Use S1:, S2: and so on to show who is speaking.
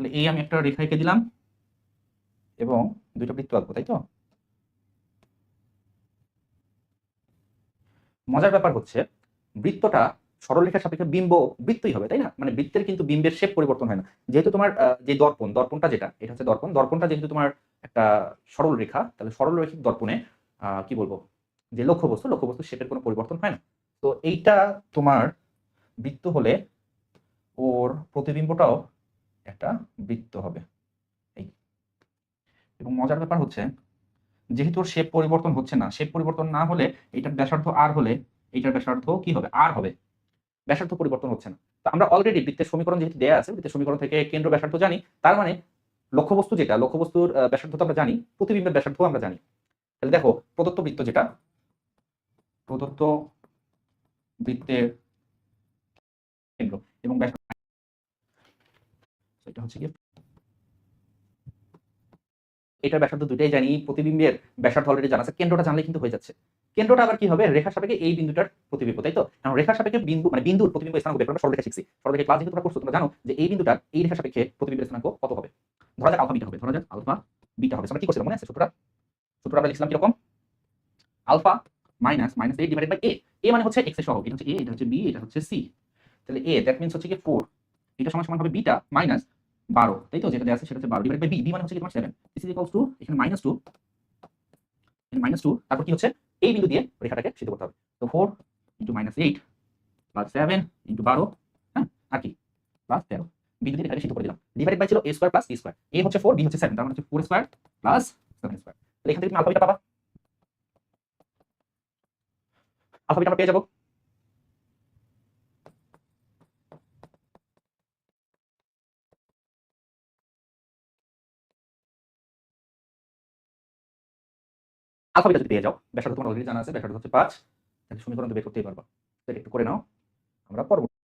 S1: তাহলে এই আমি একটা রেখা এঁকে দিলাম এবং দুইটা বৃত্ত আঁকবো, তাই তো? মজার ব্যাপার হচ্ছে বৃত্তটা সরলরেখার সাপেক্ষে বিম্ব বৃত্তই হবে, তাই না? মানে বৃত্তের কিন্তু বিম্বের শেপ পরিবর্তন হয় না। যেহেতু তোমার যে দর্পণ, দর্পণটা যেটা, এটা হচ্ছে দর্পণ। দর্পণটা যেহেতু তোমার একটা সরল রেখা তাহলে সরল রেখিক দর্পণে কি বলব? যে লক্ষ্যবস্তু লক্ষ্যবস্তু শেপের কোনো পরিবর্তন হয় না। তো এইটা তোমার বৃত্ত হলে ওর প্রতিবিম্বটাও একটা বৃত্ত হবে। এই। এবং মজার ব্যাপার হচ্ছে, যেহেতু ওর শেপ পরিবর্তন হচ্ছে না শেপ পরিবর্তন না হলে এইটার ব্যাসার্ধ আর হলে এইটার ব্যাসার্ধ কি হবে? আর হবে। ব্যাসার্ধ পরিবর্তন হচ্ছে না। তো আমরা অলরেডি বৃত্তের সমীকরণ যেহেতু দেওয়া আছে, বৃত্তের সমীকরণ থেকে কেন্দ্র ব্যাসার্ধ জানি, তার মানে লক্ষ্যবস্তু যেটা, লক্ষ্যবস্তুর ব্যাসার্ধ তো আমরা জানি, প্রতিবিম্বের ব্যাসার্ধ আমরা জানি। তাহলে দেখো, প্রদত্ত বৃত্ত যেটা, প্রদত্ত বৃত্তের কেন্দ্র এবং ব্যাসার্ধ হচ্ছে কি এটার ব্যাসার্ধ দুইটাই জানি, প্রতিবিম্বের ব্যাসার্ধ অলরেডি জানা আছে, কেন্দ্রটা জানলে কিন্তু হয়ে যাচ্ছে। কেন্দ্রটা আবার কি হবে? রেখা সাপেক্ষে এই বিন্দুটার প্রতিবিম্ব, তাই তো? কারণ রেখা সাপেক্ষে বিন্দু মানে বিন্দুর প্রতিবিম্ব স্থানাঙ্ক বের আমরা সরলরেখা শিখছি। সরলরেখা ক্লাস যেহেতু তোমরা করছ, তোমরা জানো যে এই বিন্দুটার এই রেখা সাপেক্ষে প্রতিবিম্বের স্থানাঙ্ক কত হবে? ধরা যাক আলফা বিটা হবে, ধরা যাক আলফা বিটা হবে। আমরা কি করছিলাম, মনে আছে সূত্রটা? সূত্রটা আমরা লিখছিলাম কীরকম? Alpha minus minus A divided by A A মানে হচ্ছে এক্সের সহগ, এটা হচ্ছে এ এটা হচ্ছে বি এটা হচ্ছে সি তাহলে এ দ্যাট মিন্স হচ্ছে কি ফোর এটা সমান সমান হবে বিটা মাইনাস বারো, তাই তো? যেটা দেওয়া আছে সেটা হচ্ছে বারো বাই বি বি মানে হচ্ছে তোমার সেভেন দিস ইজ টু এখানে মাইনাস টু মাইনাস টু তারপর কি হচ্ছে? এই বিন্দু দিয়ে রেখাটাকে সিদ্ধ করতে হবে। তো four into minus eight plus seven into বারো হ্যাঁ? আর কি? প্লাস তেরো। বিন্দু দিয়ে রেখাটাকে সিদ্ধ করে দিলাম। ডিভাইড বাই ছিল A square plus B square A হচ্ছে ফোর বি হচ্ছে সেভেন তার মানে হচ্ছে four square plus seven square তাহলে এখান থেকে তুমি আলফা বিটা পাবা। আলফা বিটা আমরা পেয়ে যাব। আলফা বিটা যদি পেয়ে যাও, ব্যাসার্ধ তোমার অলরেডি জানা আছে, ব্যাসার্ধ হচ্ছে পাঁচ সমীকরণ তো বের করতেই পারবা। একটু করে নাও, আমরা পরবর্তী